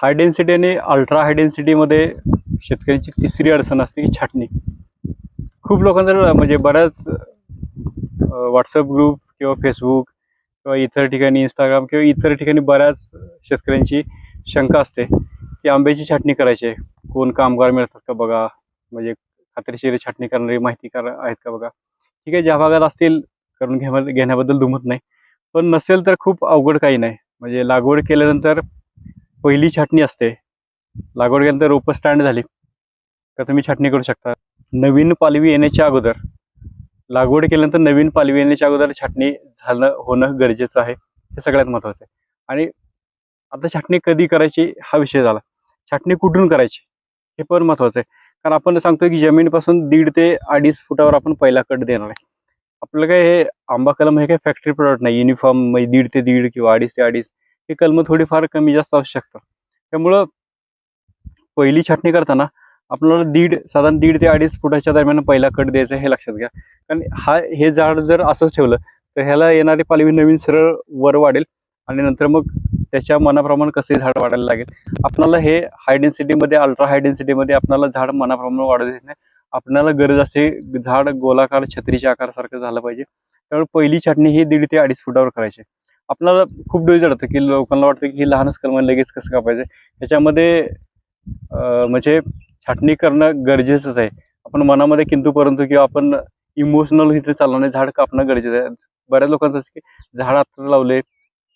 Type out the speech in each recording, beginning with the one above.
High density आणि ultra high डेन्सिटीमध्ये शेतकऱ्यांची तिसरी अडचण असते की छाटणी. खूप लोकांचा म्हणजे बऱ्याच व्हॉट्सअप ग्रुप किंवा फेसबुक किंवा इतर ठिकाणी इंस्टाग्राम किंवा इतर ठिकाणी बऱ्याच शेतकऱ्यांची शंका असते की आंब्याची छाटणी करायची आहे. कोण कामगार मिळतात का बघा? म्हणजे खात्रीशीर छाटणी करणारी माहिती कर आहेत का बघा? ठीक आहे ज्या भागात असतील करून घ्या घेण्याबद्दल दुमत नाही. पण नसेल तर खूप अवघड काही नाही. म्हणजे लागवड केल्यानंतर पहिली छाटणी असते. लागवड केल्यानंतर रोपं स्टँड झाली. तर तुम्ही छाटणी करू शकता. नवीन पालवी येण्याच्या अगोदर लागवड केल्यानंतर नवीन पालवी येण्याच्या अगोदर छाटणी झालं होणं गरजेचं आहे. हे सगळ्यात महत्त्वाचं आहे. आणि आता छाटणी कधी करायची हा विषय झाला. छाटणी कुठून करायची हे पण महत्त्वाचं आहे. कारण आपण सांगतो की जमिनीपासून दीड ते अडीच फुटावर आपण पहिला कट देणार आहे. आपलं काय हे आंबा कलम हे काही फॅक्टरी प्रोडक्ट नाही. युनिफॉर्म म्हणजे दीड ते दीड किंवा अडीच ते अडीच. हे कलमं थोडीफार कमी जास्त असू शकतात. त्यामुळं पहिली छाटणी करताना आपल्याला दीड साधारण दीड ते अडीच फुटाच्या दरम्यान पहिला कट द्यायचा हे लक्षात घ्या. कारण हा हे झाड जर असंच ठेवलं तर ह्याला येणारी पालवी नवीन सरळ वर वाढेल आणि नंतर मग त्याच्या मनाप्रमाणे कसे झाड वाढायला लागेल. आपल्याला हे हाय डेन्सिटीमध्ये अल्ट्रा हाय डेन्सिटीमध्ये आपल्याला झाड मनाप्रमाणे वाढत नाही. आपल्याला गरज असते झाड गोलाकार छत्रीच्या आकारासारखं झालं पाहिजे. त्यामुळे पहिली छाटणी ही दीड ते अडीच फुटावर करायची आपल्याला खूप डोळी जडतं की लोकांना वाटतं की ही लहानच कलम लगेच कसं कापायचं? त्याच्यामध्ये म्हणजे छाटणी करणं गरजेचंच आहे. आपण मनामध्ये किंतु परंतु किंवा आपण इमोशनल इथे चालवणे झाड कापणं गरजेचं आहे. बऱ्याच लोकांचं असं की झाड आता लावले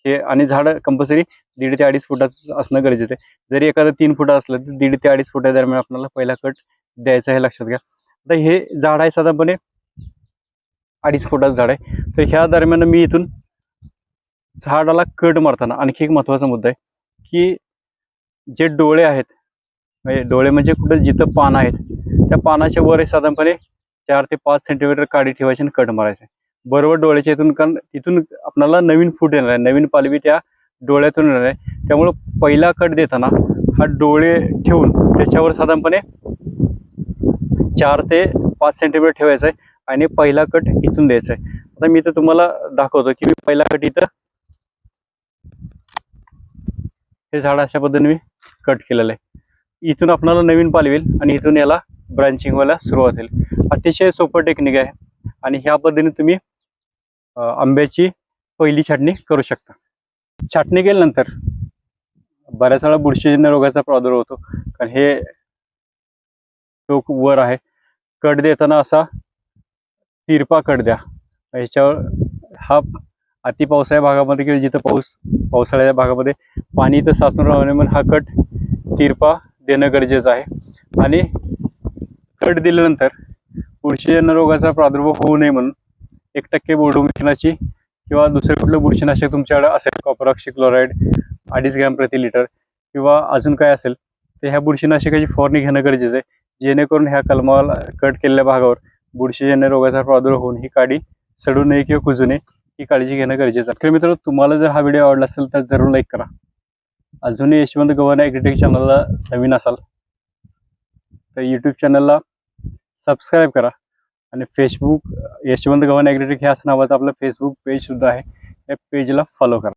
हे आणि झाड कंपल्सरी दीड ते अडीच फुटाचं असणं गरजेचं आहे. जरी एखादं तीन फुटा असलं तर दीड ते अडीच फुटा दरम्यान आपल्याला पहिला कट द्यायचा हे लक्षात घ्या. आता हे झाड आहे साधारणपणे अडीच फुटाचं झाड आहे. तर ह्या दरम्यान मी इथून झाडाला कट मारताना आणखी एक महत्त्वाचा मुद्दा आहे की जे डोळे आहेत म्हणजे डोळे म्हणजे कुठं जिथं पान आहेत त्या पानाच्या वर साधारणपणे चार ते पाच सेंटीमीटर काडी ठेवायची आणि कट मारायचे. बरोबर डोळ्याच्या इथून कारण तिथून आपल्याला नवीन फूट येणार आहे नवीन पालवी त्या डोळ्यातून येणार आहे. त्यामुळं पहिला कट देताना हा डोळे ठेवून त्याच्यावर साधारणपणे चार ते पाच सेंटीमीटर ठेवायचं आहे आणि पहिला कट इथून द्यायचा आहे. आता मी तर तुम्हाला दाखवतो की मी पहिला कट इथं हे झाड अशा पद्धतीने मी कट केलेलं आहे. इथून आपणाला नवीन पालवेल आणि इथून याला ब्रांचिंग व्हायला सुरुवात होईल. अतिशय सोपं टेक्निक आहे आणि ह्या पद्धतीने तुम्ही आंब्याची पहिली छाटणी करू शकता. छाटणी केल्यानंतर बऱ्याच वेळा बुरशीजन्य रोगाचा प्रादुर्भाव होतो. कारण हे टोक वर आहे. कट देताना असा तिरपा कट द्या. ह्याच्यावर हा अति पावसाळ्या भागामध्ये किंवा जिथं पाऊस पावसाळ्याच्या भागामध्ये पाणी इथं साचून राहू नये म्हणून हा कट तिरपा देणं गरजेचं आहे. आणि कट दिल्यानंतर बुरशीजन्य रोगाचा प्रादुर्भाव होऊ नये म्हणून एक टक्के बोर्डोमिशनाची किंवा दुसरं कुठलं बुरशीनाशक तुमच्याकडे असेल कॉपरॉक्सी क्लोराईड अडीच ग्रॅम प्रति लिटर किंवा अजून काय असेल तर ह्या बुरशीनाशकाची फवारणी घेणं गरजेचं आहे. जेणेकरून ह्या कलमाला कट केलेल्या भागावर बुरशीजन्य रोगाचा प्रादुर्भाव होऊन ही काडी सडू नये किंवा कुजू नये. ही काळजी घेणं गरजेचं आहे. तर मित्रांनो तुम्हाला जर हा व्हिडिओ आवडला असेल तर जरूर लाईक करा. अजूनही यशवंत गव्हाण ॲग्रीटेक चॅनलला नवीन असाल तर यूट्यूब चॅनलला सबस्क्राईब करा. आणि फेसबुक यशवंत गव्हाण ॲग्रीटेक ह्याच नावाचं आपलं फेसबुक पेजसुद्धा आहे. या पेजला फॉलो करा.